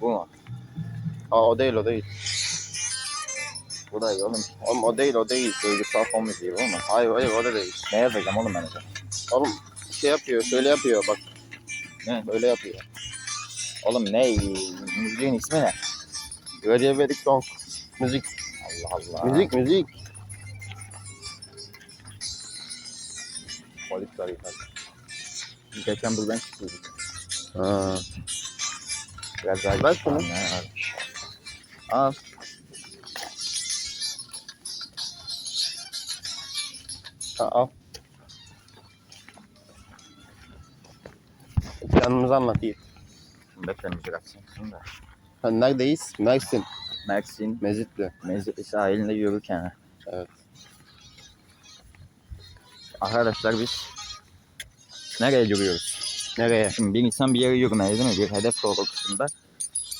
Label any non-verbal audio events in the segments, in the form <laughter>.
Bu mu? Aa o değil o değil. Bu da iyi oğlum. Oğlum o değil o değil. Duygusal fon müziği bu mu? Hayır hayır o da değil. Ne yazacağım oğlum ben de? Oğlum şey yapıyor şöyle yapıyor bak. Ne? Böyle yapıyor. Oğlum ne? Müziğin ismi ne? Radiovedik song. Müzik. Allah Allah. Müzik müzik. Polis var yukarıda. Geçen buradan çıkıyorduk. Ha. Biraz daha Ver şunu. Al. Ha, al. Planımızı anlatayım. Bekle müzik açsın. Neredeyiz? Mersin. Mersin Mezitli. Mezitli sahilinde yürürken. Evet. Arkadaşlar biz nereye yürüyoruz? Nereye? Şimdi bir insan bir yere yürümeli değil mi? Bir hedef doğrultusunda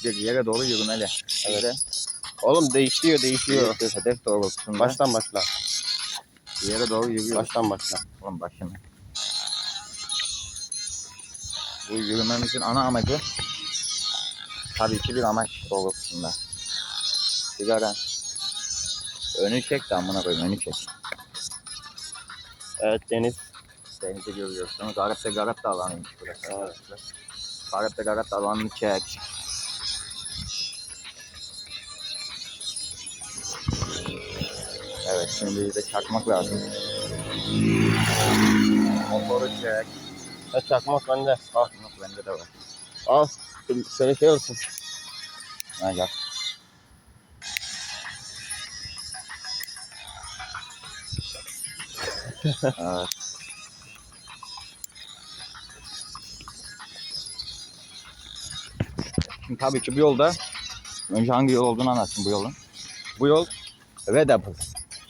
bir yere doğru yürümeli. Evet. Oğlum değişiyor değişiyor. Bir hedef doğrultusunda Baştan başla. bir yere doğru yürüyoruz. Baştan başla. Oğlum bak şimdi. Bu yürümemizin ana amacı tabii ki bir amaç doğrultusunda. Sigara. Önü çek de amına koyayım önü çek. Evet Deniz. Denizi görüyorsunuz. Garette Garatta alanıymış burası arkadaşlar. Garette Garatta alanını çek. Evet şimdi bize çakmak lazım. Motoru çek. Ha, çakmak bende. Al. Çakmak bende de var. Al. Şöyle şey olsun. Ha gel. Evet. Şimdi tabii ki bu yolda önce hangi yol olduğunu anlatsın bu yolun. Bu yol Red Apple.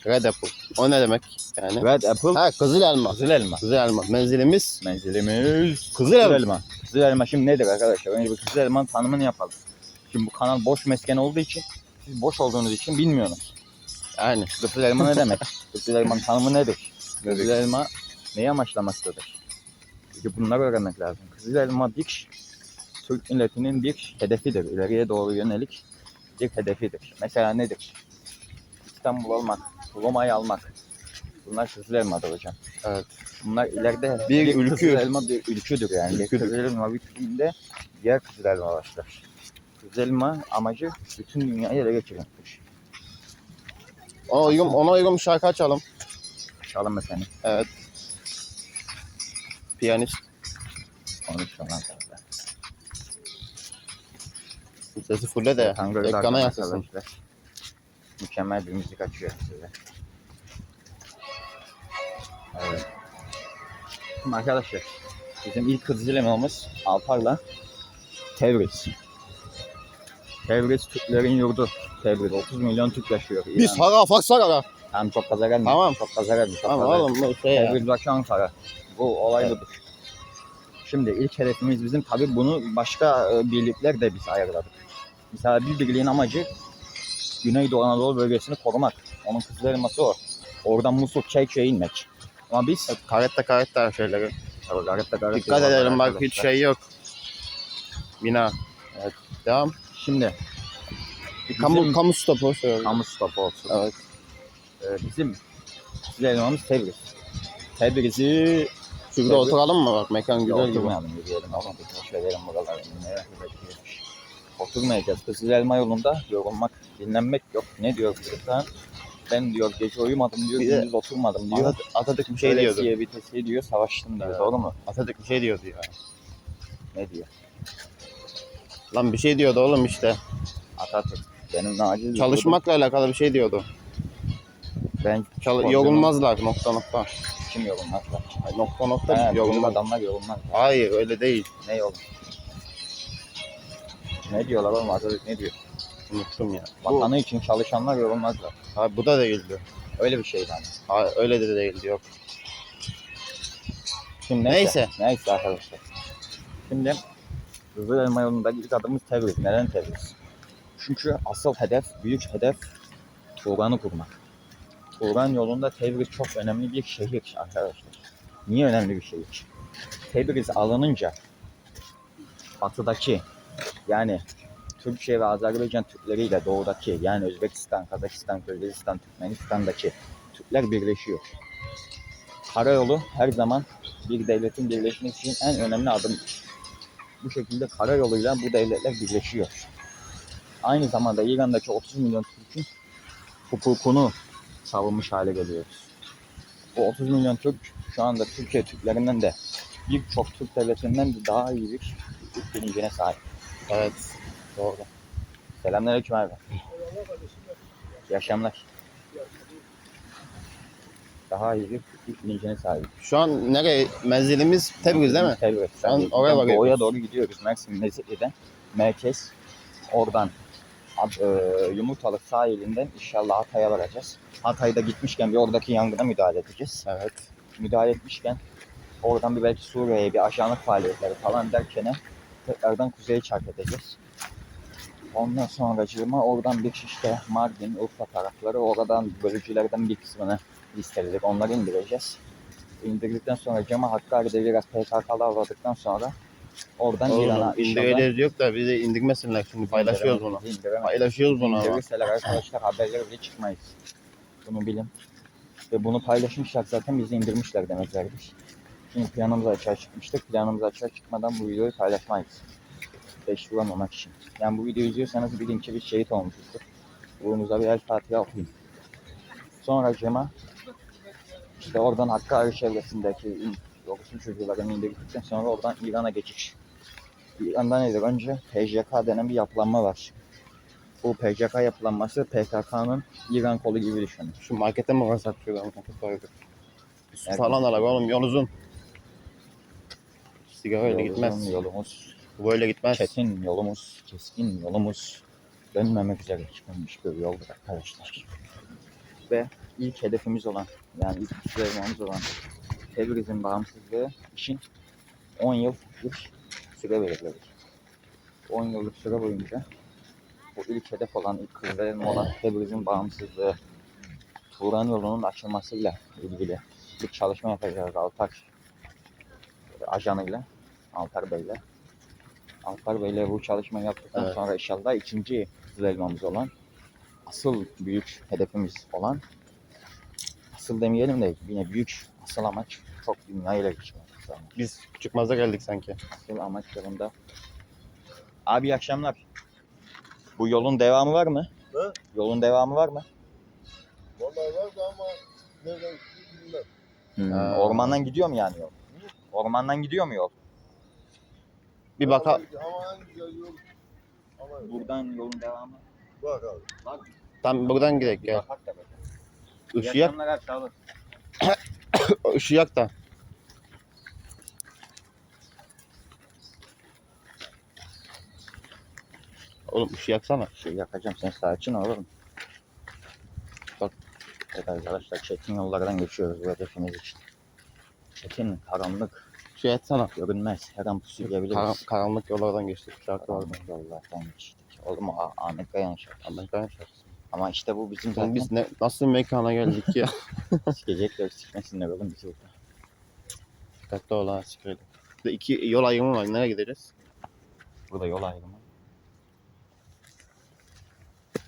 Red Apple. O ne demek yani? Red Apple Ha kızıl elma. Kızıl elma. Kızıl elma. Menzilimiz Menzilimiz kızıl Kızıl elma. elma. Kızıl elma şimdi nedir arkadaşlar? Önce bir kızıl elmanın tanımını yapalım. Şimdi bu kanal boş mesken olduğu için siz boş olduğunuz için bilmiyorsunuz. Yani. Kızıl elma ne demek? <laughs> Kızıl elmanın tanımı nedir? Kızıl elma neyi amaçlamaktadır? Peki bunları öğrenmek lazım. Kızıl elma bir Türk milletinin bir hedefidir. İleriye doğru yönelik bir hedefidir. Mesela nedir? İstanbul almak, Roma'yı almak. Bunlar kızıl elmadır hocam. Evet. Bunlar ileride Bir ülkü. kızıl elma bir ülküdür yani. Bir Ülküdür. kızıl elma bittiğinde diğer kızıl elma başlar. Kızıl elma amacı bütün dünyayı ele geçirmektir. Ona uygun, ona uygun bir şarkı açalım. Çalın seni. Evet. Piyanist. Konuş falan sen de. Sesi fulle de Tango ekrana yansısın. Mükemmel bir müzik açıyor size. Evet. Şimdi arkadaşlar bizim ilk kızıl elmamız Alpar'la Tebriz. Tebriz Türklerin yurdu. Tebriz 30 milyon Türk yaşıyor. Bir İran. Sara Faksara da. Tamam çok gaza gelme. Tamam. Çok gaza gelme. Çok Tamam gelme. oğlum bu şey ya. Tebriz başı Ankara. Bu olay budur. Şimdi ilk hedefimiz bizim tabii bunu başka e, birlikler de biz ayarladık. Mesela bir birliğin amacı Güneydoğu Anadolu bölgesini korumak. Onun kızıl elması o. Oradan Musul Çeyçe'ye inmek. Ama biz Karetta karetta şeyleri. Tabii garette garette Dikkat edelim bak hiç şey yok. Bina. Evet. Devam. Şimdi Kamu, bizim kamu stopu. Şöyle. kamu stopu olsun. Evet. Ee, bizim elmamız Tebriz. Tebriz'i Şurada Evet. oturalım mı bak mekan güzel gibi. Oturmayalım yürüyelim ama bir boş verelim buraları. Ne bekliyormuş. Oturmayacağız. Kızıl elma yolunda yorulmak, dinlenmek yok. Ne diyor kızıldan? Ben diyor gece uyumadım diyor, Bir gündüz oturmadım diyor. Atat- Atatürk bir şey diyordu. Öylesiye vitesiye diyor, savaştım diyor. Evet. Doğru mu? Atatürk bir şey diyordu ya. Ne diyor? Lan bir şey diyordu oğlum işte. Atatürk. Benim acil Çalışmakla alakalı bir şey diyordu. Ben Çal yorulmazlar nokta nokta. Kim yorulmazlar? Ay, nokta nokta bilim yorulmaz. adamlar yorulmaz. Hayır öyle değil. Ne yolun? Ne diyorlar oğlum Atatürk ne diyor? Unuttum ya. Bu, Vatanı için çalışanlar yorulmazlar. ha, bu da değildi. Öyle bir şey yani. Hayır öyle de değildi yok. Şimdi neyse. Neyse. Arkadaşlar. Şimdi Kızıl Elma yolundaki ilk adımız Tebriz. Neden Tebriz? Çünkü asıl hedef, büyük hedef Turan'ı kurmak. Turan yolunda Tebriz çok önemli bir şehir arkadaşlar. Niye önemli bir şehir? Tebriz alınınca batıdaki yani Türkiye ve Azerbaycan Türkleriyle doğudaki yani Özbekistan, Kazakistan, Kırgızistan, Türkmenistan'daki Türkler birleşiyor. Karayolu her zaman bir devletin birleşmesi için en önemli adımdır. Bu şekilde karayoluyla bu devletler birleşiyor. Aynı zamanda İran'daki 30 milyon Türk'ün hukukunu savunmuş hale geliyoruz. Bu 30 milyon Türk şu anda Türkiye Türklerinden de birçok Türk devletinden de daha iyi bir hukuk bilincine sahip. Evet. Doğru. Selamünaleyküm abi. İyi akşamlar. Daha iyi bir hukuk bilincine sahip. Şu an nereye? Menzilimiz Tebriz değil mi? Tebriz. Şu an oraya bakıyoruz. Doğuya doğru gidiyoruz. Mersin Mezitli'den. Merkez. Oradan Yumurtalık sahilinden inşallah Hatay'a varacağız. Hatay'da gitmişken bir oradaki yangına müdahale edeceğiz. Evet. Müdahale etmişken oradan bir belki Suriye'ye bir ajanlık faaliyetleri falan derken tekrardan kuzeye çark edeceğiz. Ondan sonra oradan bir işte Mardin, Urfa tarafları oradan bölücülerden bir kısmını listeledik. Onları indireceğiz. İndirdikten sonra Cema Hakkari'de biraz PKK'lı avladıktan sonra oradan İran'a Oğlum indireceğiz yok da bizi indirmesinler şimdi paylaşıyoruz bunu. Paylaşıyoruz bunu ama. İndirirseler arkadaşlar haberleri bile çıkmayız. Bunu bilin. Ve bunu paylaşmışlar zaten bizi indirmişler demeklerdir. Şimdi planımız açığa çıkmıştık. Planımız açığa çıkmadan bu videoyu paylaşmayız. Beşlamamak için. Yani bu videoyu izliyorsanız bilin ki bir şehit olmuşuzdur. Uğrunuza bir el Fatiha okuyun. Sonra Cema işte oradan Hakkari çevresindeki yoksul çocuklarını indirdikten sonra oradan İran'a geçiş. İran'da nedir? Önce PJK denen bir yapılanma var. Bu PKK yapılanması PKK'nın İran kolu gibi düşünün. Şu markete mi varsak şurada market var. Su Evet. falan alak oğlum yol uzun. Sigara öyle gitmez. Yolumuz, böyle gitmez. çetin yolumuz, keskin yolumuz dönmemek üzere çıkılmış bir yoldur arkadaşlar. Ve ilk hedefimiz olan, yani ilk düzeyimiz olan Tebriz'in bağımsızlığı için 10 yıl bir süre verildi. 10 yıllık süre boyunca bu ilk hedef olan, ilk krizlerin olan Tebriz'in bağımsızlığı Turan yolunun açılmasıyla ilgili bir çalışma yapacağız Altar ajanıyla, Altar Bey'le. Altar Bey'le bu çalışmayı yaptıktan Evet. sonra inşallah ikinci elmamız olan, asıl büyük hedefimiz olan, asıl demeyelim de yine büyük asıl amaç çok dünyayla geçmek. Biz çıkmaza geldik sanki. Asıl amaç yolunda. Abi iyi akşamlar. Bu yolun devamı var mı? He? Yolun devamı var mı? Vallahi vardı ama nereden bilmem. Hmm, Ha. Ormandan gidiyor mu yani yol? Ormandan gidiyor mu yol? Bir baka Ama en güzel yol. Ama Buradan yolun devamı bak abi. var. tam buradan gidelim gel. bakak da. İyi akşamlar abi, sağ olun. <coughs> <coughs> ışığı yak da. Oğlum ışığı yaksana. Şey yakacağım sen sakin ol oğlum. Bak evet arkadaşlar çetin yollardan geçiyoruz bu hedefimiz için. Çetin, karanlık, Şey yaksana. görünmez. Her an pusu yiyebiliriz. Kar- karanlık yollardan geçtik. Şarkı vardı. Yollardan geçtik. Oğlum o Ah- Ahmet Kayan şarkısı. Ama işte bu bizim Oğlum zaten biz ne, nasıl mekana geldik ya? <laughs> sikecekler sikmesinler oğlum bizi burada. Dikkatli ol ha sikerim. Burada iki yol ayrımı var. Nereye gideriz? Burada yol ayrımı.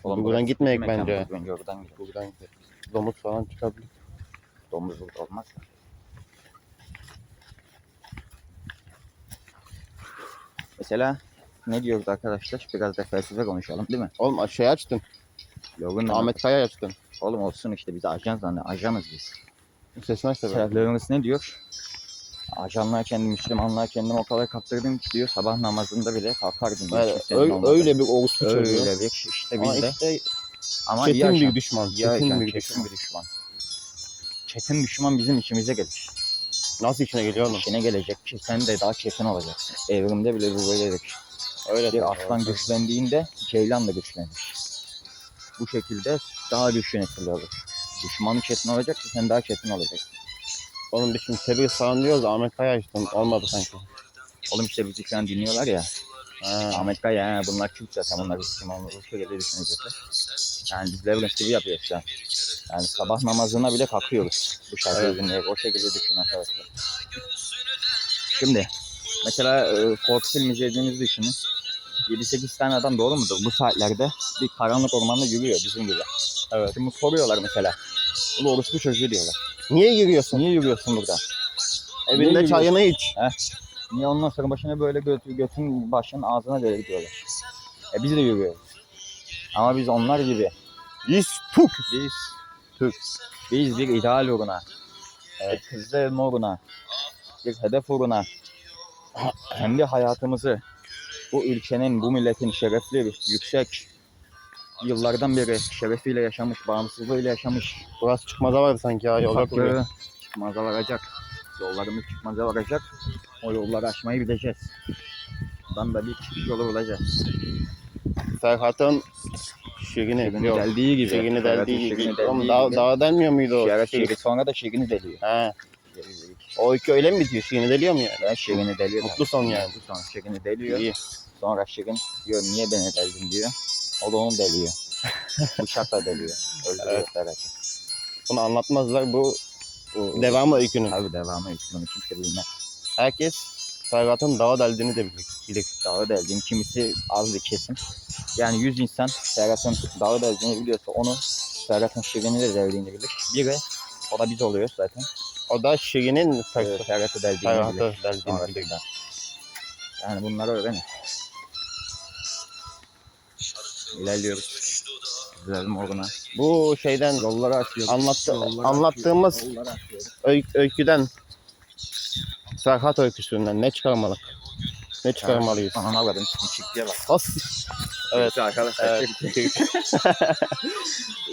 Buradan burası gitmeyek bence. Bence oradan gidelim. Buradan gideriz. Domuz falan çıkabilir. Domuz burada olmaz mı? Mesela ne diyoruz arkadaşlar? Biraz da felsefe konuşalım değil mi? Oğlum şey açtın. Yolun Ahmet Kaya açtın. Oğlum olsun işte biz ajan zanne, ajanız biz. Sesini aç. Seflerimiz ne diyor? Ajanlığa kendi Müslümanlığa kendimi o kadar kaptırdım ki diyor sabah namazında bile kalkardım. diyor, Evet, kimsenin öyle, öyle bir orospu çocuğu. öyle bir işte Ama biz de işte ama iyi çetin ajan. bir düşman. İyi Çetin ajan, bir çetin düşman. bir düşman. Çetin düşman bizim içimize gelir. Nasıl içine geliyor oğlum? İçine gelecek ki sen de daha çetin olacaksın. Evrimde bile bu böyledir. Öyle Bir tabii. aslan güçlendiğinde ceylan da güçlenir. Bu şekilde daha güçlü nesil olur. Düşmanı çetin olacak ki sen daha çetin olacaksın. Oğlum biz şimdi Tebriz falan diyoruz da Ahmet Kaya açtın. Olmadı sanki. Oğlum işte bizi şu an dinliyorlar ya. Ha. Ahmet Kaya yani bunlar Kürt zaten bunlar kim onu o şekilde düşünecekler. Yani biz Levent gibi yapıyoruz şu an. Yani sabah namazına bile kalkıyoruz. Bu şarkıyı Evet. dinleyerek o şekilde düşün arkadaşlar. Şimdi mesela e, korku film izlediğinizi düşünün. 7-8 tane adam doğru mudur? Bu saatlerde bir karanlık ormanda yürüyor bizim gibi. Evet. Şimdi soruyorlar mesela. Bu orospu çocuğu diyorlar. Niye giriyorsun? Niye yürüyorsun burada? Evinde yürüyorsun? çayını iç. Niye ondan sonra başına böyle göt, götün başının ağzına böyle gidiyorlar. E biz de yürüyoruz. Ama biz onlar gibi. Biz tuk. Biz Türk. biz bir ideal uğruna, Evet. bir kızlar uğruna, bir hedef uğruna kendi hayatımızı bu ülkenin, bu milletin şerefli, yüksek yıllardan beri şerefiyle yaşamış, bağımsızlığıyla yaşamış Burası çıkmaza var sanki ya yol yok gibi. çıkmaza varacak. Yollarımız çıkmaza varacak. O yolları aşmayı bileceğiz. Buradan da bir çıkış yolu bulacağız. Serhat'ın şirini. Şirini Yok. deldiği gibi. Şirini deldiği gibi. şirini Oğlum deldiği daha, gibi. daha denmiyor muydu o? Şirin. şiiri sonra da şirini deliyor. He. O iki öyle mi bitiyor? Şirini deliyor mu yani? Ben şirini deliyor. Mutlu son yani. Mutlu son. Şirini deliyor. İyi. Sonra şirin diyor niye beni deldin diyor. O da onu deliyor. <laughs> Bıçakla deliyor. Öldürüyor Evet. Ferhat'ı. Bunu anlatmazlar bu Bu- devamı öykünün. Tabii devamı hükmünü kimse bilmez. Herkes Serhat'ın dağa deldiğini de bilir. bilir. Dağı deldiğim kimisi az bir kesim. Yani 100 insan Ferhat'ın dağı deldiğini biliyorsa onu Ferhat'ın şirini de deldiğini bilir. Biri o da biz oluyoruz zaten. O da Şirin'in Ee, Serhat'ı deldiğini bilir. Sonrasında. Yani bunları öğrenin. İlerliyoruz. Güzelim oruna. Bu şeyden Yolları açıyoruz. Anlattı- Yolları anlattığımız- açıyoruz, Yolları açıyoruz. öy- öyküden Serhat öyküsünden ne çıkarmalık? Ne çıkarmalıyız? Anam avradım. Çıktıya bak. As. Evet. arkadaşlar. Evet. <laughs>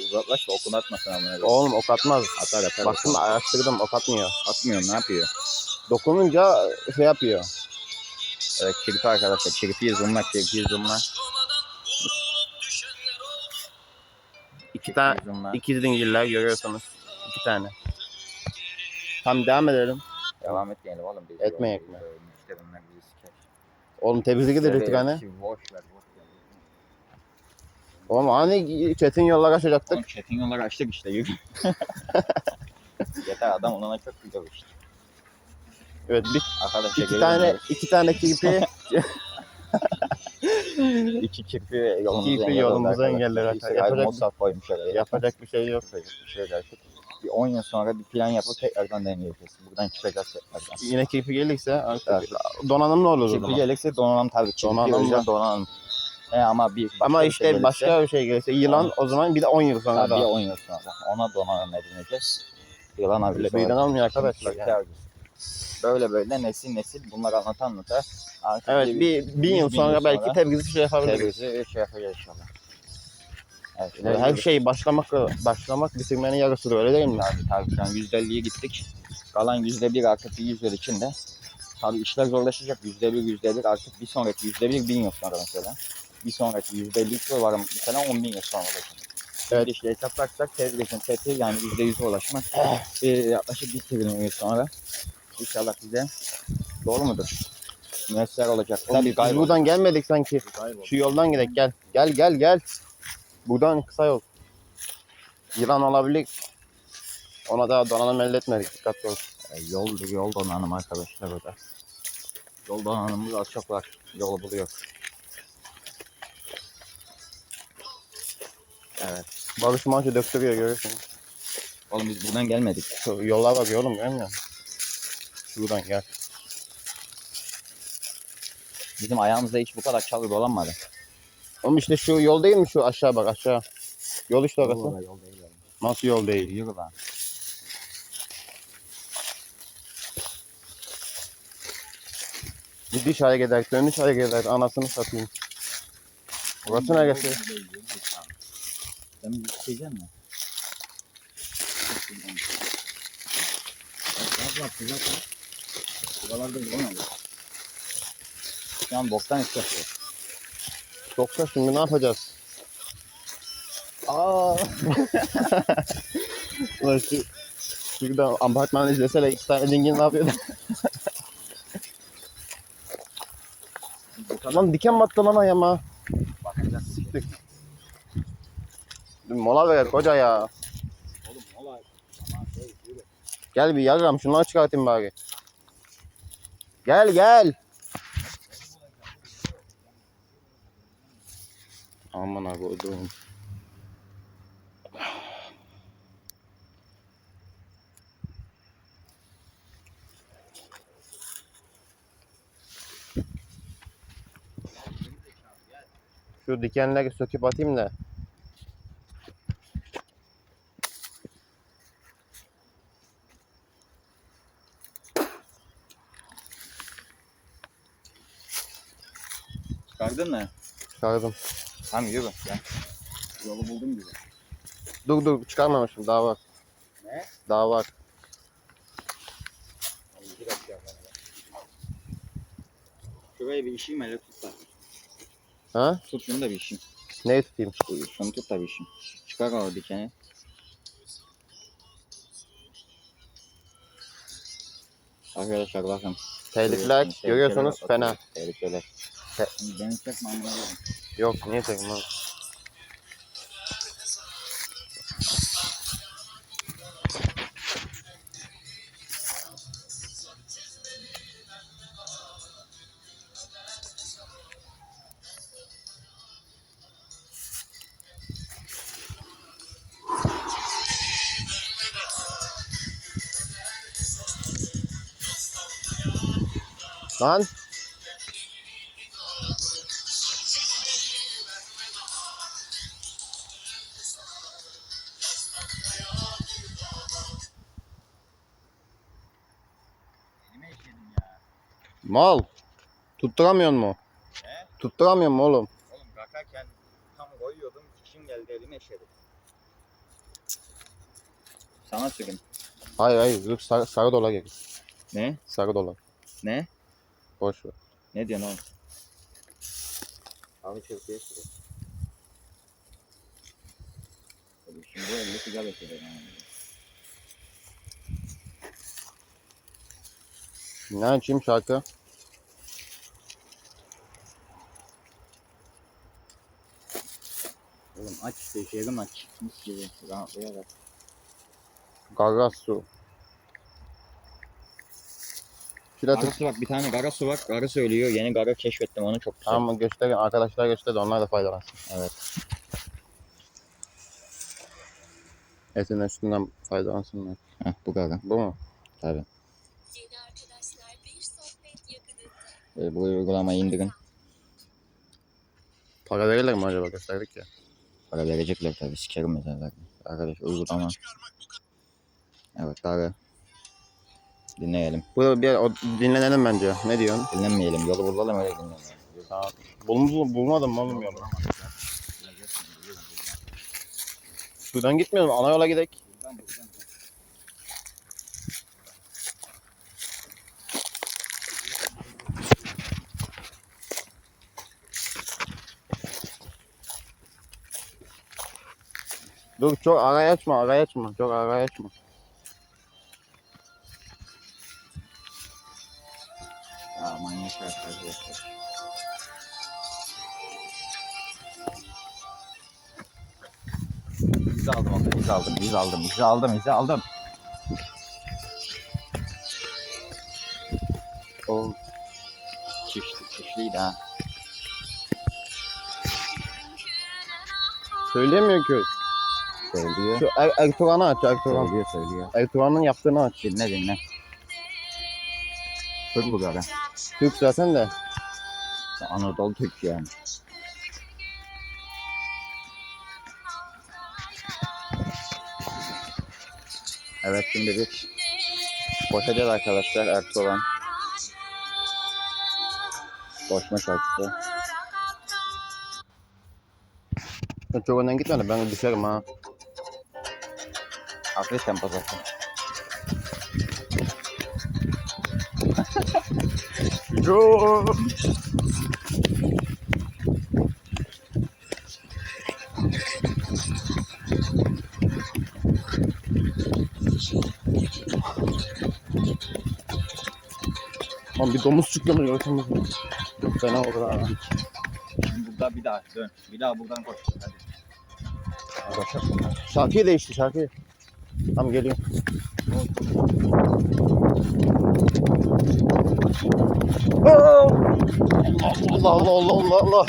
Uzaklaş da okun atmasın amına. Oğlum ok atmaz. Atar atar. Baktım araştırdım ok atmıyor. Atmıyor ne yapıyor? Dokununca şey yapıyor. Evet, kirpi arkadaşlar. Kirpiyi zoomla, kirpiyi zoomla. İki tane ikiz dingiller görüyorsunuz. İki tane. Tam devam edelim. Devam etmeyelim oğlum. Biz Etmeyek mi? Oğlum hani. Boş ver, boş ver. Oğlum hani çetin yollar açacaktık. Oğlum çetin yolları açtık işte. <laughs> Yeter adam onana çok güzel işte. Evet bir Arkadaşlar iki tane dönüyoruz. <laughs> iki tane kirpi iki kirpi yolumuzu kirpi yolumuzu engeller. Yapacak- mod koymuş oraya. yapacak bir şey yok. bir şey artık. Bir 10 yıl sonra bir plan yapıp tekrardan deneyeceğiz. Buradan çıkacağız tekrardan. Yine kirpi gelirse artık Evet. donanımlı oluruz o Kirpi gelirse donanım tabii. Kirpi Donanım donanım. He ama bir başka Ama bir işte şey gelirse, başka bir şey gelirse yılan o zaman bir de 10 yıl sonra tabii da. 10 yıl sonra ona donanım edineceğiz. Yılan avcısı. olarak. almıyor arkadaşlar. Yani. Böyle böyle nesil nesil bunları anlata anlata. artık Evet bir bin yıl sonra belki sonra tebrik şey yapabiliriz. Tebrizi şey yapacağız inşallah. Evet, Yani Her şey başlamak başlamak bitirmenin yarısıdır öyle değil mi? Tabii tabii şu an %50'ye gittik. Kalan %1 artık bir yüzyıl içinde. Tabii işler zorlaşacak. %1, %1 artık bir sonraki %1 bin yıl sonra mesela. Bir sonraki %53 yıl var mesela 10 bin yıl sonra olacak. Evet işte hesaplarsak tezgahın fethi yani %100'e ulaşmak e, yaklaşık bir trilyon yıl sonra inşallah bize doğru mudur? Müesser olacak. Tabii biz kaybol. buradan gelmedik sanki. Kaybol. Şu yoldan gidelim gel. Gel gel gel. Buradan kısa yol. Yılan olabilir. Ona da donanım elde etmedik. Dikkatli ol. E, yol, yol donanım arkadaşlar o da. Yol donanımımız az çok var. Yolu buluyor. Evet. Barış Manço döktürüyor görüyorsun. Oğlum biz buradan gelmedik. Şu yollar bak oğlum görmüyor musun? Şuradan gel. Bizim ayağımızda hiç bu kadar çalı dolanmadı. Oğlum işte şu yol değil mi şu aşağı bak aşağı. Yol işte orası. Yol, yol değil. oğlum. Nasıl yol değil? Yürü lan. Gidiş hareket eder, dönüş hareket eder. Anasını satayım. Burası neresi? Sen bir şey yiyecek misin? Buralarda bulamadı. Şu an boktan yapıyor. Yoksa şimdi ne yapacağız? Aa. <laughs> Ulan şu, şurada apartmanı izleseler iki tane dingin ne yapıyor? <laughs> Lan diken battı lan ayağıma. Bakacağız. Bir mola ver koca ya. Oğlum olay. Aman şey yürü. Gel bir yarram şunları çıkartayım bari. Gel gel. Aman abi öldürün. Şu dikenleri söküp atayım da. Çıkardın mı? Çıkardım. Tamam yürü. Gel. Yolu buldum güzel. Dur dur çıkarmamışım daha var. Ne? Daha var. Bir dakika. Şuraya bir işeyim hele tut da. Ha? Tut şunu da bir işim. Neyi tutayım? Şunu tut da bir işim. Çıkar o dikeni. Arkadaşlar bakın. Tehlikeler görüyorsunuz fena. Tehlikeler. Te- çekme anlamadım. Yok niye çekeyim lan? Mal. Tutturamıyor mu? He? Tutturamıyor mu oğlum? Oğlum kakarken tam koyuyordum. Kişim geldi elime işedim. Sana sürün. Hayır hayır dur sarı, sarı dolar gel. Ne? Sarı dolar. Ne? Boş ver. Ne diyorsun oğlum? Abi sürün. Tabii Şimdi bu elde sigara içelim Ne açayım şarkı? Oğlum aç işte şerim aç. Mis gibi rahatlayarak. Gargaz su. Şurada tık. Garası bak bir tane garası var. Garı söylüyor. Yeni garı keşfettim onu çok güzel. Tamam gösterin arkadaşlar göster de onlar da faydalansın. Evet. Etin üstünden faydalansınlar. Heh, bu garı. Bu mu? Tabii. Böyle bu uygulamayı indirin. Para verirler mi acaba gösterdik ya. Para verecekler tabii. Sikerim mesela zaten. Arkadaş uygulama. Evet garı. Dinleyelim. Bu bir o, dinlenelim bence. Ne diyorsun? Dinlenmeyelim. Yolu bulalım öyle dinleyelim. Tamam. Bulmuş, bulmadım mı oğlum yolu? Şuradan gitmiyorum. Ana yola gidelim. Dur çok araya açma, araya açma. Çok araya açma. Aa manyak arkadaşlar. İz aldım onu, iz aldım, iz aldım, iz aldım, iz aldım. Oğlum. Çişli, çişliydi ha. Söyleyemiyor ki. Söylüyor. Şu er, Ertuğrul'u aç, Ertuğrul. Söylüyor, söylüyor. Ertuğrul'un yaptığını aç. Dinle dinle. Türk bu gara. Türk zaten de. Anadolu Türk yani. Evet şimdi biz koşacağız arkadaşlar Ertuğrul. Koşma şarkısı. Çok önden gitme de ben düşerim ha. Hafif tempo zaten. Lan bir domuz çıktı mı görseniz. Çok fena olur abi. Burada bir daha dön. Bir daha buradan koş. Hadi. Şarkıyı değişti şarkıyı. Tamam geliyorum. Aa! Allah Allah Allah Allah Allah.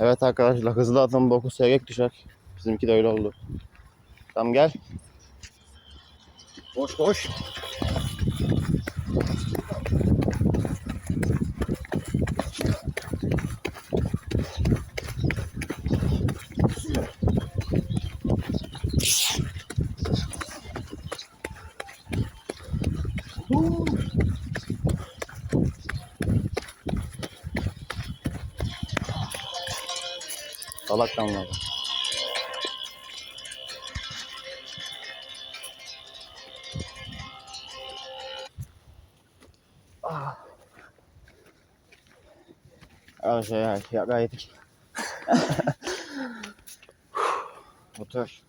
Evet arkadaşlar hızlı adım boku seyrek düşer. Bizimki de öyle oldu. Tamam gel. Koş koş. Salak damladı. Ah. Arkadaşlar ya, ya gayet. Otur.